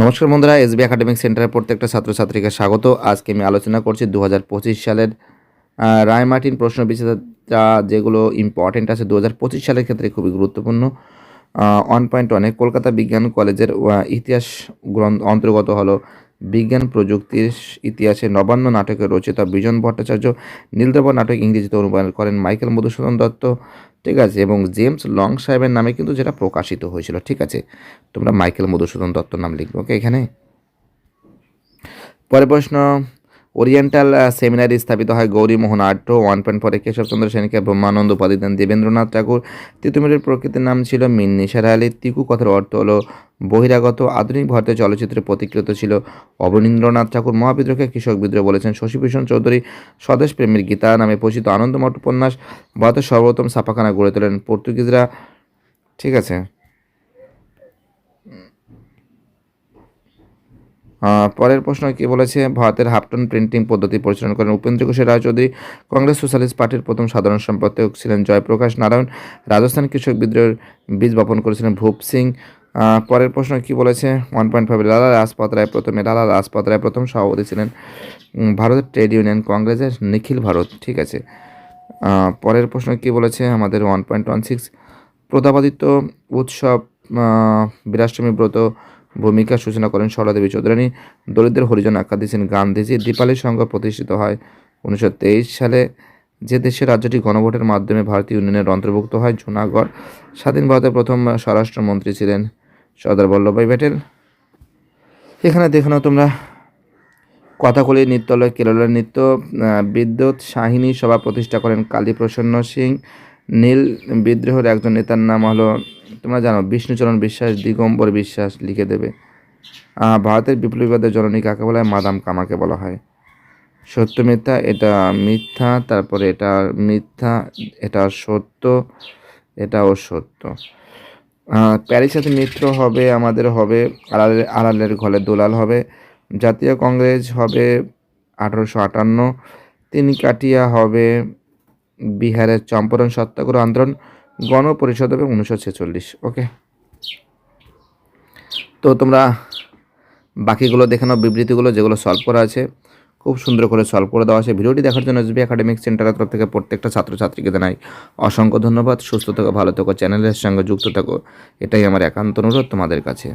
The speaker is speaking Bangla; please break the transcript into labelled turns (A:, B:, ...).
A: নমস্কার বন্ধুরা, এসবি একাডেমিক সেন্টারের প্রত্যেকটা ছাত্রছাত্রীকে স্বাগত। আজকে আমি আলোচনা করছি দু হাজার পঁচিশ সালের রায় মার্টিন প্রশ্ন বিচারটা যেগুলো ইম্পর্টেন্ট আছে দু হাজার পঁচিশ সালের ক্ষেত্রে খুবই গুরুত্বপূর্ণ। ওয়ান পয়েন্ট ওয়ানে কলকাতা বিজ্ঞান কলেজের ইতিহাস গ্রন্থ অন্তর্গত হলো। বিজ্ঞান প্রযুক্তির ইতিহাসে নবান্ন নাটকের রচিতা বিজন ভট্টাচার্য নীলদেব নাটক ইংরেজিতে অনুবাদ করেন মাইকেল মধুসূদন দত্ত। ঠিক আছে, এবং জেমস লং সাহেবের নামে কিন্তু যেটা প্রকাশিত হয়েছিল, ঠিক আছে? তোমরা মাইকেল মধুসূদন দত্ত নাম লিখবে, ওকে, এখানে? পরে প্রশ্ন ওরিয়েন্টাল সেমিনারি স্থাপিত হয় গৌরীমোহন আট্ট ওয়ান পয়েন্ট ফোরে কেশবচন্দ্র সেনকে, ব্রহ্মানন্দ উপাধি দেন দেবেন্দ্রনাথ ঠাকুর। তিতুমিরের প্রকৃতির নাম ছিল মিন্নি সারা আলী। তিকু কথার অর্থ হলো বহিরাগত। আধুনিক ভারতীয় চলচ্চিত্রে প্রতিকৃত ছিল অবনীন্দ্রনাথ ঠাকুর। মহাবিদ্রোহকে কৃষক বিদ্রোহ বলেছেন শশীভূষণ চৌধুরী। স্বদেশ প্রেমের গীতা নামে পরিচিত আনন্দমঠ উপন্যাস। ভারতের সর্বোত্তম ছাপাখানা গড়ে তোলেন পর্তুগিজরা। ঠিক আছে। পরের প্রশ্ন কি বলেছে, ভারতের হাফটন প্রিন্টিং পদ্ধতি পরিচালনা করেন উপেন্দ্র ঘোষের রায়চৌধুরী কংগ্রেস সোশ্যালিস্ট পার্টির প্রথম সাধারণ সম্পাদক ছিলেন জয়প্রকাশ নারায়ণ। রাজস্থান কৃষক বিদ্রোহের বীজ বপন করেছিলেন ভূপ সিং। পরের প্রশ্ন কি বলেছে ওয়ান পয়েন্ট ফাইভ লালা রাজপথ রায় প্রথমে, লালা রাজপথ রায় প্রথম সভাপতি ছিলেন ভারতের ট্রেড ইউনিয়ন কংগ্রেসের নিখিল ভারত, ঠিক আছে। পরের প্রশ্ন কি বলেছে, আমাদের one point one six Pratapaditya উৎসব বীরাষ্টমী ব্রত ভূমিকা সূচনা করেন সরলাদেবী চৌধুরানী। দরিদ্র হরিজন আখ্যা দিয়েছেন গান্ধীজি দীপালি সংঘ প্রতিষ্ঠিত হয়। উনিশশো তেইশ সালে যে দেশের রাজ্যটি গণভোটের মাধ্যমে ভারতীয় ইউনিয়নের অন্তর্ভুক্ত হয়, জুনাগড়, স্বাধীন ভারতের প্রথম স্বরাষ্ট্রমন্ত্রী ছিলেন সর্দার বল্লভভাই প্যাটেল। এখানে দেখো না তোমরা, কথাকলি নৃত্যালয় কেরলের নৃত্য বিদ্যুৎ সাহিনী সভা প্রতিষ্ঠা করেন কালী প্রসন্ন সিং। নীল বিদ্রোহের একজন নেতার নাম হলো তোমরা জানো বিষ্ণুচরণ বিশ্বাস, দিগম্বর বিশ্বাস লিখে দেবে। ভারতের বিপ্লবীবাদের জননী কাকে বলা হয়? মাদাম কামাকে বলা হয়। সত্য মিথ্যা, এটা মিথ্যা, তারপরে এটা মিথ্যা, এটা সত্য, এটাও সত্য। প্যারিস সাথে মিত্র হবে, আমাদের হবে, আড়ালের আড়ালের ঘরে দোলাল হবে, জাতীয় কংগ্রেস হবে আঠারোশো আটান্ন তিনি কাটিয়া হবে বিহারের চম্পারণ সত্যাগ্রহ আন্দোলন গণপরিষদ হবে উনিশশো ছেচল্লিশ ওকে তো তোমরা বাকিগুলো দেখে নাও, বিবৃতিগুলো যেগুলো সলভ করা আছে, খুব সুন্দর করে সলভ করে দেওয়া আছে। ভিডিওটি দেখার জন্য এসবি একাডেমিক সেন্টারের তরফ থেকে প্রত্যেকটা ছাত্রছাত্রীকে জানাই অসংখ্য ধন্যবাদ। সুস্থ থেকো, ভালো থেকো চ্যানেলের সঙ্গে যুক্ত থাকো। এটাই আমার একান্ত অনুরোধ তোমাদের কাছে।